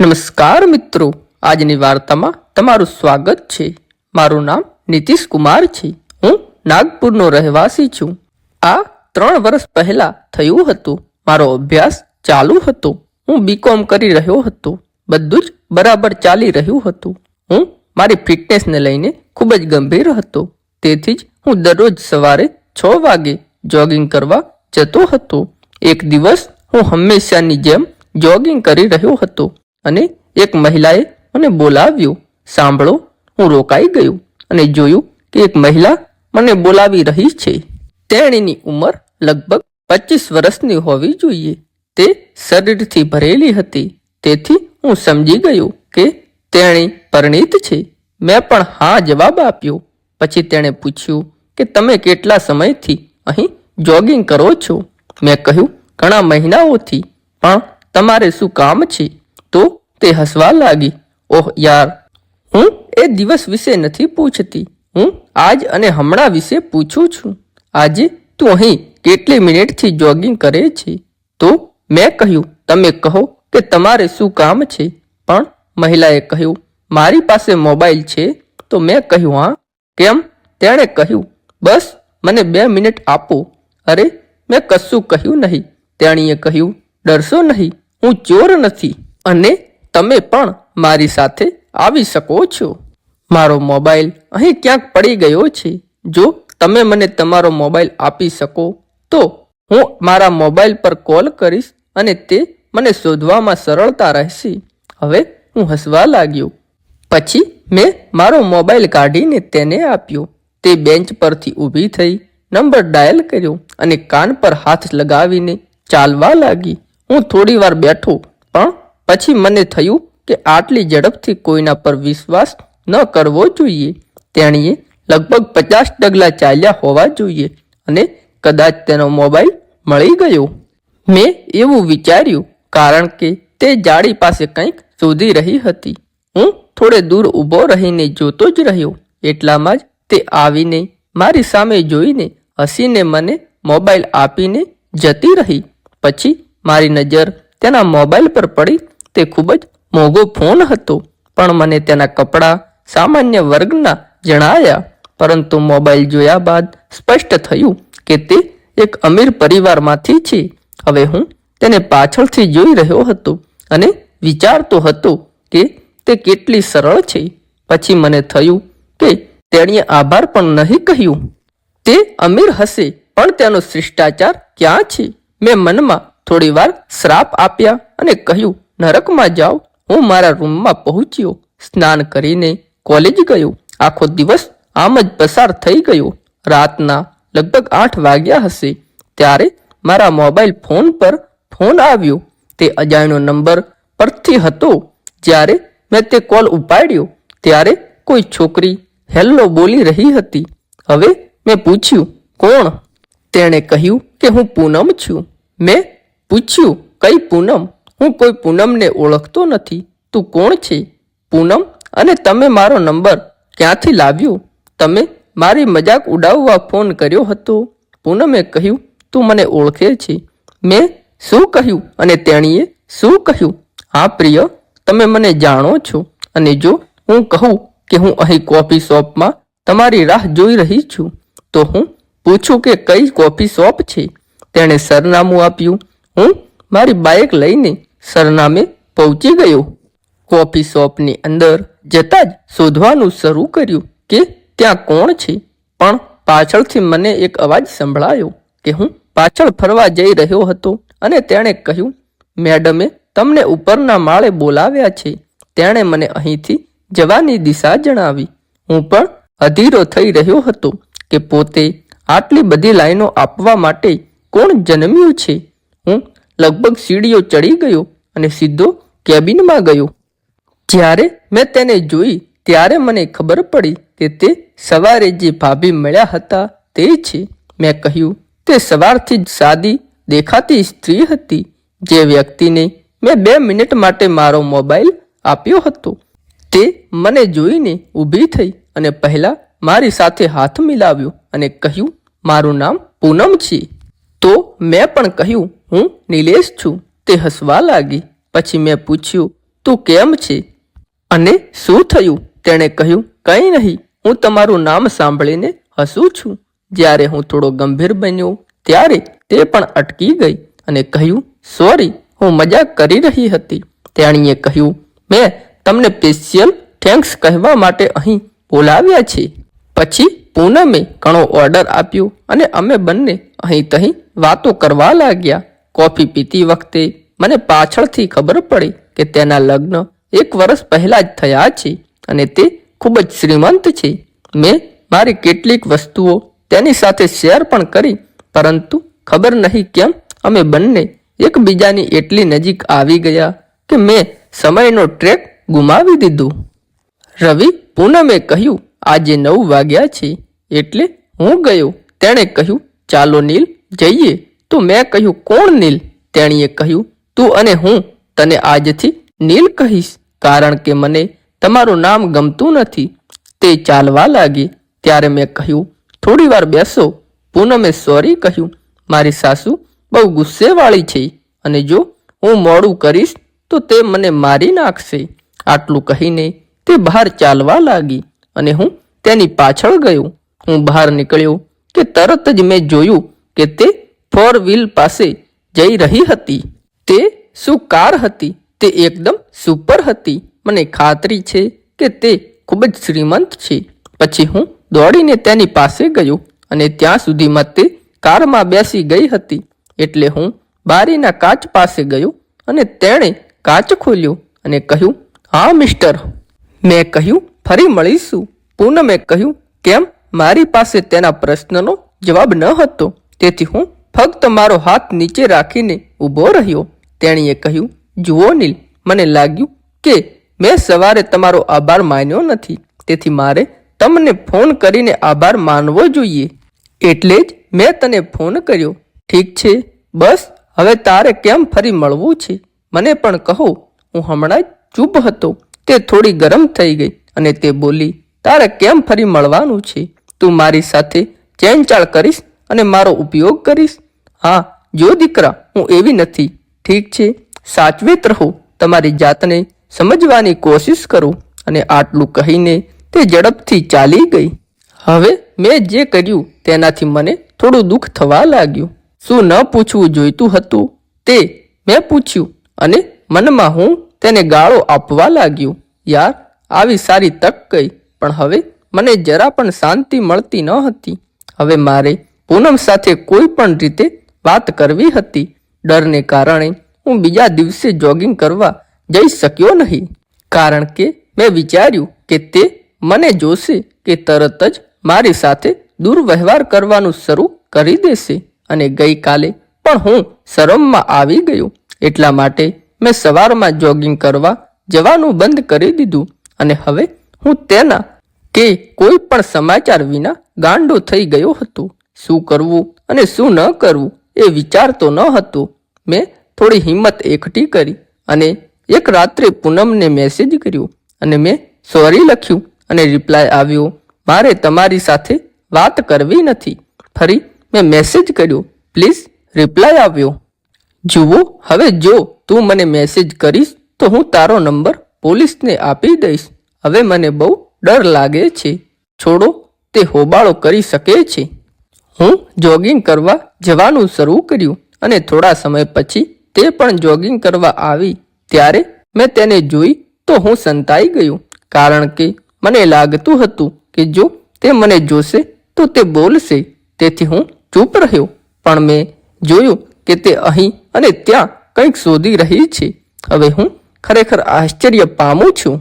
નમસ્કાર મિત્રો, આજની વાર્તામાં તમારું સ્વાગત છે. મારું નામ નીતિશ કુમાર છે. હું નાગપુરનો રહેવાસી છું. આ ત્રણ વર્ષ પહેલા થયું હતું. મારો અભ્યાસ ચાલુ હતો. હું બીકોમ કરી રહ્યો હતો. બધું જ બરાબર ચાલી રહ્યું હતું. હું મારી ફિટનેસને લઈને ખૂબ જ ગંભીર હતો. તેથી જ હું દરરોજ સવારે છ વાગે જોગિંગ કરવા જતો હતો. એક દિવસ હું હંમેશાની જેમ જોગિંગ કરી રહ્યો હતો. અને એક મહિલાએ મને બોલાવ્યો. સાંભળો, હું રોકાઈ ગયો અને જોયું કે એક મહિલા મને બોલાવી રહી છે. તેણીની ઉંમર લગભગ પચીસ વર્ષની હોવી જોઈએ. તે શરીરથી ભરેલી હતી. તેથી હું સમજી ગયો કે તેણી પરિણીત છે. મેં પણ હા જવાબ આપ્યો. પછી તેણે પૂછ્યું કે તમે કેટલા સમયથી અહીં જોગિંગ કરો છો? મેં કહ્યું, ઘણા મહિનાઓથી. પણ તમારે શું કામ છે? તો તે હસવા લાગી. ઓહ યાર, હું એ દિવસ વિશે નથી પૂછતી. હું આજ અને હમણાં વિશે પૂછું છું. આજે તું અહીં કેટલી મિનિટથી જોગિંગ કરે છે? તો મેં કહ્યું, તમે કહો કે તમારે શું કામ છે? પણ મહિલાએ કહ્યું, મારી પાસે મોબાઈલ છે. તો મેં કહ્યું, હા. કેમ? તેણે કહ્યું, બસ, મને બે મિનિટ આપો. અરે, મેં કશું કહ્યું નહીં. તેણીએ કહ્યું, ડરશો નહીં, હું ચોર નથી. અને તમે પણ મારી સાથે આવી શકો છો. મારો મોબાઈલ અહીં ક્યાંક પડી ગયો છે. જો તમે મને તમારો મોબાઈલ આપી શકો, તો હું મારા મોબાઈલ પર કોલ કરીશ અને તે મને શોધવામાં સરળતા રહેશે. હવે હું હસવા લાગ્યો. પછી મેં મારો મોબાઈલ કાઢીને તેને આપ્યો. તે બેન્ચ પરથી ઊભી થઈ, નંબર ડાયલ કર્યો અને કાન પર હાથ લગાવીને ચાલવા લાગી. હું થોડી વાર બેઠો, પણ પછી મને થયું કે આટલી ઝડપથી કોઈના પર વિશ્વાસ ન કરવો જોઈએ. તેણીએ લગભગ પચાસ ડગલા ચાલ્યા હોવા જોઈએ અને કદાચ તેનો મોબાઈલ મળી ગયો. મેં એવું વિચાર્યું કારણ કે તે જાળી પાસે કંઈક શોધી રહી હતી. હું થોડે દૂર ઊભો રહીને જોતો જ રહ્યો. એટલામાં જ તે આવીને મારી સામે જોઈને હસીને મને મોબાઈલ આપીને જતી રહી. પછી મારી નજર તેના મોબાઈલ પર પડી. તે ખૂબ જ મોંઘો ફોન હતો. પણ મને તેના કપડાં સામાન્ય વર્ગના જણાયા. પરંતુ મોબાઈલ જોયા બાદ સ્પષ્ટ થયું કે તે એક અમીર પરિવારમાંથી છે. હવે હું તેને પાછળથી જોઈ રહ્યો હતો અને વિચારતો હતો કે તે કેટલી સરળ છે. પછી મને થયું કે તેણીએ આભાર પણ નહીં કહ્યું. તે અમીર હશે, પણ તેનો શિષ્ટાચાર ક્યાં છે? મેં મનમાં થોડી વાર શ્રાપ આપ્યા અને કહ્યું નરકમાં જાઓ. હું મારા રૂમમાં પહોંચ્યો. સ્નાન કરીને કોલેજ ગયો. આખો દિવસ આમ જ પસાર થઈ ગયો. રાતના લગભગ આઠ વાગ્યા હશે ત્યારે મારા મોબાઈલ ફોન પર ફોન આવ્યો. તે અજાણ્યો નંબર પરથી હતો. જ્યારે મેં તે કોલ ઉપાડ્યો, ત્યારે કોઈ છોકરી હેલ્લો બોલી રહી હતી. હવે મેં પૂછ્યું, કોણ? તેણે કહ્યું કે હું પૂનમ છું. મેં પૂછ્યું, કઈ પૂનમ? હું કોઈ પૂનમને ઓળખતો નથી. તું કોણ છે? પૂનમ, અને તમે મારો નંબર ક્યાંથી લાવ્યો? તમે મારી મજાક ઉડાવવા ફોન કર્યો હતો. પૂનમે કહ્યું, તું મને ઓળખે છે. મેં શું કહ્યું? અને તેણીએ શું કહ્યું? હા, પ્રિય, તમે મને જાણો છો. અને જો હું કહું કે હું અહીં કોફી શોપમાં તમારી રાહ જોઈ રહી છું, તો હું પૂછું કે કઈ કોફી શોપ છે? તેણે સરનામું આપ્યું. હું મારી બાઇક લઈને સરનામે પહોંચી ગયો. કોફી શોપની અંદર જતાં જ શોધવાનું શરૂ કર્યું કે ત્યાં કોણ છે. પણ પાછળથી મને એક અવાજ સંભળાયો કે હું પાછળ ફરવા જઈ રહ્યો હતો અને તેણે કહ્યું, મેડમે તમને ઉપરના માળે બોલાવ્યા છે. તેણે મને અહીંથી જવાની દિશા જણાવી. હું પણ અધીરો થઈ રહ્યો હતો કે પોતે આટલી બધી લાઈનો આપવા માટે કોણ જન્મ્યું છે? હું લગભગ સીડીઓ ચડી ગયો અને સીધો કેબિનમાં ગયો. જ્યારે મેં તેને જોઈ, ત્યારે મને ખબર પડી કે તે સવારે જે ભાભી મળ્યા હતા તે છે. મેં કહ્યું, તે સવારથી જ સાદી દેખાતી સ્ત્રી હતી, જે વ્યક્તિને મેં બે મિનિટ માટે મારો મોબાઈલ આપ્યો હતો. તે મને જોઈને ઊભી થઈ અને પહેલા મારી સાથે હાથ મિલાવ્યો અને કહ્યું, મારું નામ પૂનમ છે. તો મેં પણ કહ્યું હું નિલેશ છું. તે હસવા લાગી. પછી મેં પૂછ્યું, તું કેમ છે? અને શું થયું? તેણે કહ્યું, કંઈ નહીં. હું તમારું નામ સાંભળીને હસું છું. જ્યારે હું થોડો ગંભીર બન્યો, ત્યારે તે પણ અટકી ગઈ અને કહ્યું, સોરી, હું મજાક કરી રહી હતી. તેણીએ કહ્યું, મેં તમને સ્પેશિયલ થેન્ક્સ કહેવા માટે અહીં બોલાવ્યા છે. પછી પૂનમે ઘણો ઓર્ડર આપ્યો અને અમે બંને અહીં તહીં વાતો કરવા લાગ્યા. કોફી પીતી વખતે મને પાછળથી ખબર પડી કે તેના લગ્ન એક વર્ષ પહેલા જ થયા છે અને તે ખૂબ જ શ્રીમંત છે. મેં મારી કેટલીક વસ્તુઓ તેની સાથે શેર પણ કરી, પરંતુ ખબર નહીં કેમ અમે બંને એકબીજાની એટલી નજીક આવી ગયા કે મેં સમયનો ટ્રેક ગુમાવી દીધું. રવિ પૂનમે કહ્યું, આજે નવ વાગ્યા છે, એટલે હું ગયો. તેણે કહ્યું, ચાલો નીલ, જઈએ. તો મેં કહ્યું, કોણ નીલ? તેણીએ કહ્યું, તું અને હું તને આજથી નીલ કહીશ, કારણ કે મને તમારું નામ ગમતું નથી. તે ચાલવા લાગી. ત્યારે મેં કહ્યું થોડી વાર બેસો. પૂનમે સોરી કહ્યું, મારી સાસુ બહુ ગુસ્સેવાળી છે અને જો હું મોડું કરીશ, તો તે મને મારી નાખશે. આટલું કહીને તે બહાર ચાલવા લાગી અને હું તેની પાછળ ગયો. હું બહાર નીકળ્યો કે તરત જ મેં જોયું કે તે ફોર વ્હીલ પાસે જઈ રહી હતી. તે શું કાર હતી? તે એકદમ સુપર હતી. મને ખાતરી છે કે તે ખૂબ જ શ્રીમંત છે. પછી હું દોડીને તેની પાસે ગયો અને ત્યાં સુધીમાં તે કારમાં બેસી ગઈ હતી. એટલે હું બારીના કાચ પાસે ગયો અને તેણે કાચ ખોલ્યો અને કહ્યું, હા, મિસ્ટર. મેં કહ્યું, ફરી મળીશું. પૂનમે કહ્યું, કેમ? મારી પાસે તેના પ્રશ્નનો જવાબ ન હતો. તેથી હું ફક્ત મારો હાથ નીચે રાખીને ઊભો રહ્યો. તેણીએ કહ્યું, જુઓ નીલ, મને લાગ્યું કે મેં સવારે તમારો આભાર માન્યો નથી. તેથી મારે તમને ફોન કરીને આભાર માનવો જોઈએ. એટલે જ મેં તને ફોન કર્યો. ઠીક છે, બસ, હવે તારે કેમ ફરી મળવું છે? મને પણ કહો. હું હમણાં ચૂપ હતો. તે થોડી ગરમ થઈ ગઈ અને તે બોલી, તારે કેમ ફરી મળવાનું છે? તું મારી સાથે ચેનચાળ કરીશ અને મારો ઉપયોગ કરીશ? હા, જો દીકરા, હું એવી નથી. ઠીક છે, સાચવેત રહો. તમારી જાતને સમજવાની કોશિશ કરો અને આટલું કહીને તે ઝડપથી ચાલી ગઈ. હવે મેં જે કર્યું તેનાથી મને થોડું દુઃખ થવા લાગ્યું. શું ન પૂછવું જોઈતું હતું? તે મેં પૂછ્યું અને મનમાં હું તેને ગાળો આપવા લાગ્યો. યાર, આવી સારી તક ગઈ પણ હવે મને જરા પણ શાંતિ મળતી ન હતી. હવે મારે પૂનમ સાથે કોઈ પણ રીતે વાત કરવી હતી. ડરને કારણે હું બીજા દિવસે જોગિંગ કરવા જઈ શક્યો નહીં. કારણ કે મેં વિચાર્યું કે તે મને જોશે કે તરત જ મારી સાથે દુર્વ્યવહાર કરવાનું શરૂ કરી દેશે. અને ગઈકાલે પણ હું શરમમાં આવી ગયો. એટલા માટે મેં સવારમાં જોગિંગ કરવા જવાનું બંધ કરી દીધું. અને હવે હું તેના કે કોઈ પણ સમાચાર વિના ગાંડો થઈ ગયો હતો. શું કરવું અને શું ન કરવું એ વિચારતો ન હતો. મેં થોડી હિંમત એકઠી કરી અને એક રાત્રે પૂનમને મેસેજ કર્યો અને મેં સોરી લખ્યું અને રિપ્લાય આવ્યો, મારે તમારી સાથે વાત કરવી નથી. ફરી મેં મેસેજ કર્યો પ્લીઝ રિપ્લાય આવ્યો. જુઓ, હવે જો તું મને મેસેજ કરીશ તો હું તારો નંબર પોલીસને આપી દઈશ. હવે મને બહુ ડર લાગે છે. છોડો, તે હોબાળો કરી શકે છે. હું જોગિંગ કરવા જવાનું શરૂ કર્યું અને થોડા સમય પછી તે પણ જોગિંગ કરવા આવી. ત્યારે મેં તેને જોઈ તો હું સંતાઈ ગયું, કારણ કે મને લાગતું હતું કે જો તે મને જોશે તો તે બોલશે. તેથી હું ચૂપ રહ્યો, પણ મેં જોયું કે તે અહીં અને ત્યાં કંઈક શોધી રહી છે. હવે હું ખરેખર આશ્ચર્ય પામું છું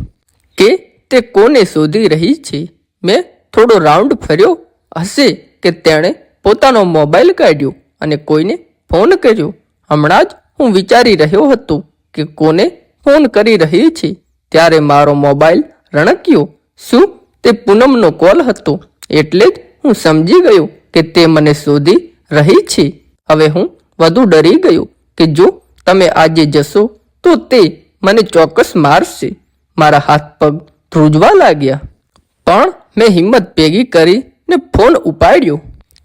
કે તે કોને શોધી રહી છે. મેં થોડો રાઉન્ડ ફર્યો હશે કે તેણે પોતાનો મોબાઈલ કાઢ્યો અને કોઈને ફોન કર્યો. હમણાં જ હું વિચારી રહ્યો હતો કે કોને ફોન કરી રહી છે. ત્યારે મારો મોબાઈલ રણક્યો. શું? તે પૂનમનો કોલ હતો. એટલે જ હું સમજી ગયો કે તે મને શોધી રહી છે. હવે હું વધુ ડરી ગયો કે જો તમે આજે જશો તો તે મને ચોક્કસ મારશે. મારા હાથ પગ ધ્રુજવા લાગ્યા. પણ મેં હિંમત ભેગી કરીને ફોન ઉપાડ્યો.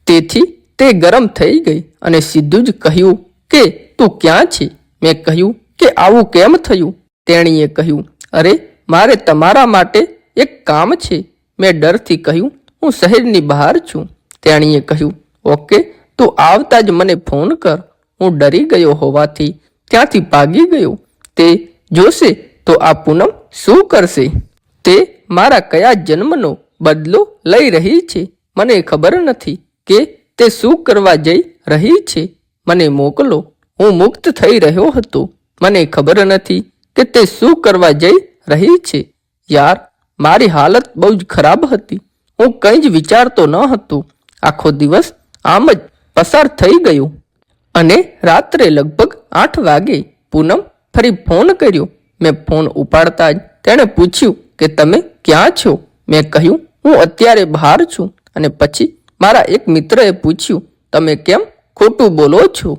તેથી તે ગરમ થઈ ગઈ અને સીધું જ કહ્યું કે, તું ક્યાં છે? મેં કહ્યું કે, આવું કેમ થયું? તેણીએ કહ્યું, અરે, મારે તમારા માટે એક કામ છે. મેં ડરથી કહ્યું, હું શહેરની બહાર છું. તેણીએ કહ્યું, ઓકે, તું આવતા જ મને ફોન કર. હું ડરી ગયો હોવાથી ત્યાંથી ભાગી ગયો. તે જોશે તો આ પૂનમ શું કરશે? તે મારા કયા જન્મનો બદલો લઈ રહી છે? મને ખબર નથી. કે તે શું કરવા જઈ રહી છે? મને મોકલો. હું મુક્ત થઈ રહ્યો હતો. મને ખબર નથી કે તે શું કરવા જઈ રહી છે. યાર, મારી હાલત બહુ જ ખરાબ હતી. હું કંઈ જ વિચારતો ન હતો. આખો દિવસ આમ જ પસાર થઈ ગયો. અને રાત્રે લગભગ આઠ વાગે પૂનમ ફરી ફોન કર્યો. મેં ફોન ઉપાડતા જ તેણે પૂછ્યું કે તમે ક્યાં છો? મેં કહ્યું, હું અત્યારે બહાર છું. અને પછી મારા એક મિત્રએ પૂછ્યું, તમે કેમ ખોટું બોલો છો?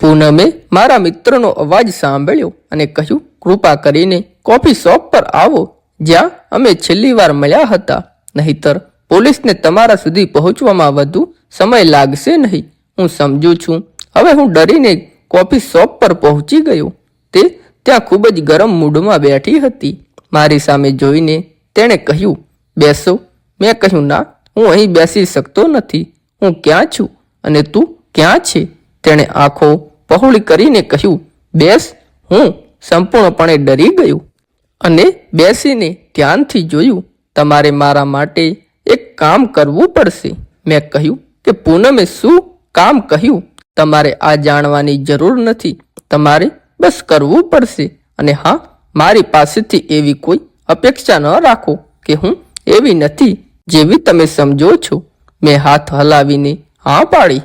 પૂનમે મારા મિત્રનો અવાજ સાંભળ્યો અને કહ્યું, કૃપા કરીને કોફી શોપ પર આવો, જ્યાં અમે છેલ્લી વાર મળ્યા હતા. નહીતર પોલીસને તમારા સુધી પહોંચવામાં વધુ સમય લાગશે નહીં. હું સમજુ છું. હવે હું ડરીને કોફી શોપ પર પહોંચી ગયો. તે ત્યાં ખૂબ જ ગરમ મૂડમાં બેઠી હતી. મારી સામે જોઈને તેણે કહ્યું, બેસો. મેં કહ્યું, ના હું અહીં બેસી શકતો નથી. હું ક્યાં છું અને તું ક્યાં છે? તેણે આંખો પહોળી કરીને કહ્યું, બેસ, હું સંપૂર્ણપણે ડરી ગયો. અને બેસીને ધ્યાનથી જોયું, તમારે મારા માટે એક કામ કરવું પડશે. મેં કહ્યું, કે પૂનમે શું કામ કહ્યું? તમારે આ જાણવાની જરૂર નથી. તમારે બસ કરવું પડશે. અને હા, મારી પાસેથી એવી કોઈ અપેક્ષા ન રાખો કે હું એવી નથી. જેવી તમે સમજો છો, મેં હાથ હલાવીને હા પાડી.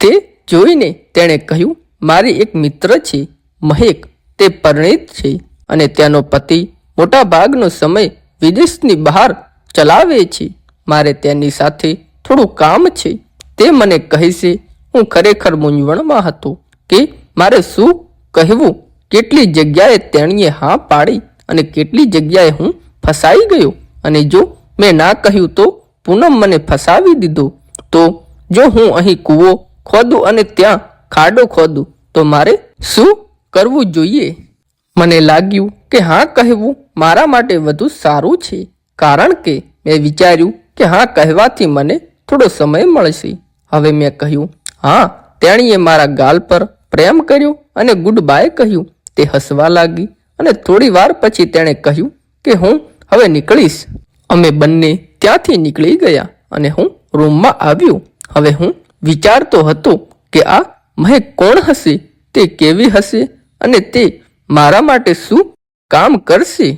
તે જોઈને તેણે કહ્યું, મારી એક મિત્ર છે, મહેક. તે પરિણીત છે અને તેનો પતિ મોટા ભાગનો સમય વિદેશની બહાર ચલાવે છે. મારે તેની સાથે થોડું કામ છે. તે મને કહેશે હું ખરેખર મૂંઝવણમાં હતો કે મારે શું કહેવું? કેટલી જગ્યાએ તેણીએ હા પાડી અને કેટલી જગ્યાએ હું ફસાઈ ગયો? અને જો મેં ના કહ્યું તો પૂનમ મને ફસાવી દીધો. તો જો હું અહીં કૂવો ખોદું અને ત્યાં ખાડો ખોદું, તો મારે શું કરવું જોઈએ? મને લાગ્યું કે હા કહેવું મારા માટે વધુ સારું છે, કારણ કે મેં વિચાર્યું કે હા કહેવાથી મને થોડો સમય મળશે. હવે મેં કહ્યું, હા. તેણીએ મારા ગાલ પર પ્રેમ કર્યો અને ગુડ બાય કહ્યું. તે હસવા લાગી અને થોડી વાર પછી તેણે કહ્યું કે હું હવે નીકળીશ. અમે બંને ત્યાંથી નીકળી ગયા અને હું રૂમમાં આવ્યો. હવે હું વિચારતો હતો કે આ મહેક કોણ હશે, તે કેવી હશે અને તે મારા માટે શું કામ કરશે?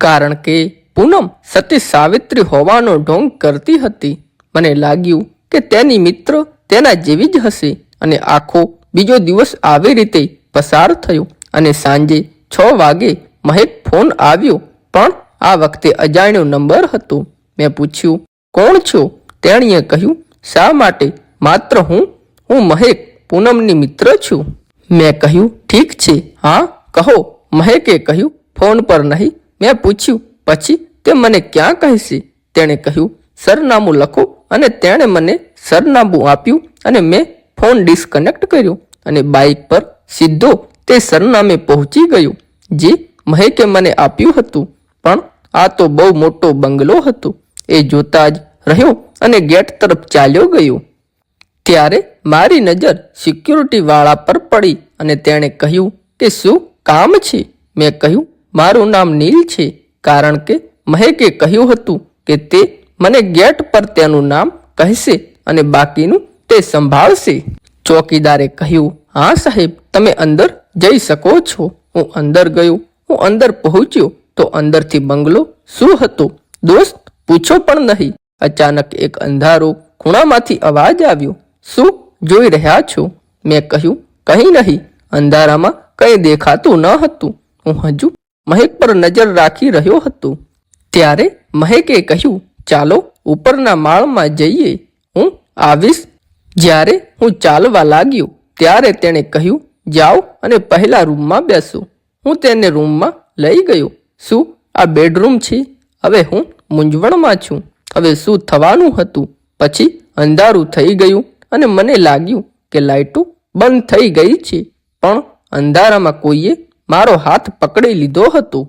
કારણ કે પૂનમ સતી સાવિત્રી હોવાનો ઢોંગ કરતી હતી. મને લાગ્યું કે તેની મિત્ર તેના જેવી જ હશે અને આખો બીજો દિવસ આવી રીતે પસાર થયો અને સાંજે છ વાગે મહેક ફોન આવ્યો, પણ આ વખતે અજાણ્યો નંબર હતો. મેં પૂછ્યું, કોણ છો? તેણીએ કહ્યું, શા માટે? માત્ર હું? હું મહેક પૂનમની મિત્ર છું. મેં કહ્યું, ઠીક છે. હા? કહો. મહેકે કહ્યું, ફોન પર નહીં. મેં પૂછ્યું, પછી તે મને ક્યાં કહેશે? તેણે કહ્યું, સરનામું લખો. અને તેણે મને સરનામું આપ્યું અને મેં ફોન ડિસ્કનેક્ટ કર્યો અને બાઇક પર સીધો તે સરનામે પહોંચી ગયો, જે મહેકે મને આપ્યું હતું. પણ આ તો બહુ મોટો બંગલો હતો. એ જોતા જ રહ્યો અને ગેટ તરફ ચાલ્યો ગયો. ત્યારે મારી નજર સિક્યુરિટી વાળા પર પડી અને તેણે કહ્યું કે શું કામ છે? મેં કહ્યું, મારું નામ નીલ છે, કારણ કે મહેકે કહ્યું હતું કે તે મને ગેટ પર તેનું નામ કહેશે અને બાકીનું તે સંભાળશે. ચોકીદારે કહ્યું, હા સાહેબ, તમે અંદર જઈ શકો છો. હું અંદર ગયો, હું અંદર પહોંચ્યો તો અંદરથી બંગલો શું હતો? દોસ્ત, પૂછો પણ નહીં. અચાનક એક અંધારો ખૂણામાંથી અવાજ આવ્યો. શું જોઈ રહ્યા છો? મેં કહ્યું, કંઈ નહીં. અંધારામાં કંઈ દેખાતું ન હતું. હું હજુ મહેક પર નજર રાખી રહ્યો હતો. ત્યારે મહેકે કહ્યું, ચાલો ઉપરના માળમાં જઈએ. હું આવીશ. જ્યારે હું ચાલવા લાગ્યો, ત્યારે તેણે કહ્યું, જાઓ અને પહેલા રૂમમાં બેસો. હું તેને રૂમમાં લઈ ગયો. શું? આ બેડરૂમ છે? હવે હું મૂંઝવણમાં છું. હવે શું થવાનું હતું? પછી અંધારું થઈ ગયું અને મને લાગ્યું કે લાઇટો બંધ થઈ ગઈ છે. પણ અંધારામાં કોઈએ મારો હાથ પકડી લીધો હતો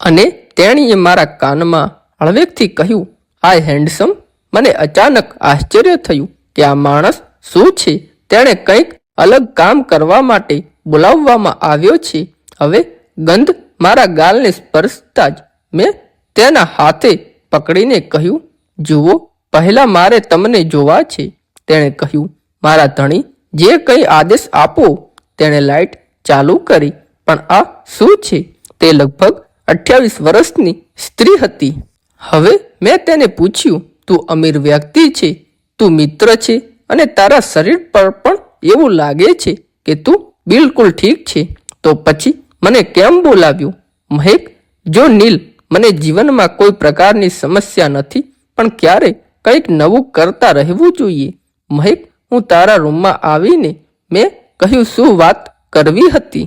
અને તેણીએ મારા કાનમાં હળવેકથી કહ્યું, આ હેન્ડસમ મને અચાનક આશ્ચર્ય થયું કે આ માણસ શું છે? તેણે કંઈક અલગ કામ કરવા માટે બોલાવવામાં આવ્યો છે. હવે ગંધ મારા ગાલને સ્પર્શતા જ મેં તેના હાથે પકડીને કહ્યું, જુઓ, પહેલા મારે તમને જોવા છે. તેણે કહ્યું, મારા ધણી, જે કંઈ આદેશ આપો, તેણે લાઇટ ચાલુ કરી. પણ આ શું છે? તે લગભગ અઠ્યાવીસ વર્ષની સ્ત્રી હતી. હવે મેં તેને પૂછ્યું, તું અમીર વ્યક્તિ છે? તું મિત્ર છે? અને તારા શરીર પર પણ એવું લાગે છે કે તું બિલકુલ ઠીક છે? તો પછી મને કેમ બોલાવ્યું? મહેક, જો નીલ, મને જીવનમાં કોઈ પ્રકારની સમસ્યા નથી, પણ ક્યારે કંઈક નવું કરતા રહેવું જોઈએ. મહેક, હું તારા રૂમમાં આવીને મેં કહ્યું શું વાત કરવી હતી?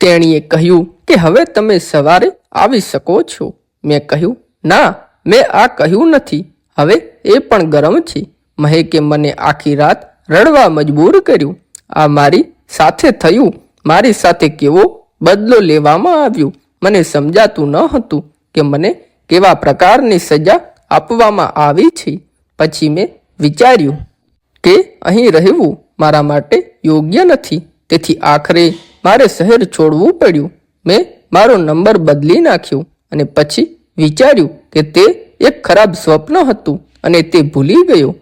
તેણીએ કહ્યું કે હવે તમે સવારે આવી શકો છો. મેં કહ્યું, ના, મેં આ કહ્યું નથી. હવે એ પણ ગરમ છે. મહેકે મને આખી રાત રડવા મજબૂર કર્યું. આ મારી સાથે થયું? મારી સાથે કેવો બદલો લેવામાં આવ્યો. મને સમજાતું ન હતું કે મને કેવા પ્રકારની સજા આપવામાં આવી છે. પછી મેં વિચાર્યું કે અહીં રહેવું મારા માટે યોગ્ય નથી. તેથી આખરે મારે શહેર છોડવું પડ્યું. મેં મારો નંબર બદલી નાખ્યો અને પછી વિચાર્યું કે તે એક ખરાબ સ્વપ્ન હતું અને તે ભૂલી ગયો.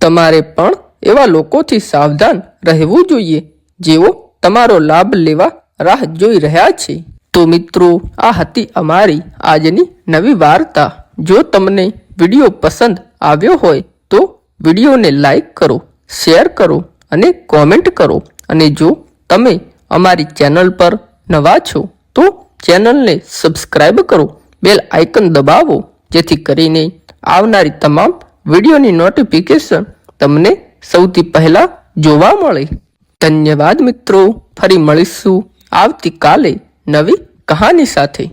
તમારે પણ એવા લોકોથી સાવધાન રહેવું જોઈએ જેઓ તમારો લાભ લેવા રાહ જોઈ રહ્યા છે. તો મિત્રો, આ હતી અમારી આજની નવી વાર્તા. જો તમને વીડિયો પસંદ આવ્યો હોય તો વિડીયોને લાઈક કરો, શેર કરો અને કોમેન્ટ કરો. અને જો તમે અમારી ચેનલ પર નવા છો, તો ચેનલને સબસ્ક્રાઈબ કરો, બેલ આઇકન દબાવો, જેથી કરીને આવનારી તમામ વિડીયોની નોટિફિકેશન તમને સૌથી પહેલા જોવા મળે. ધન્યવાદ મિત્રો, ફરી મળીશું. આવતીકાલે નવી કહાની સાથે.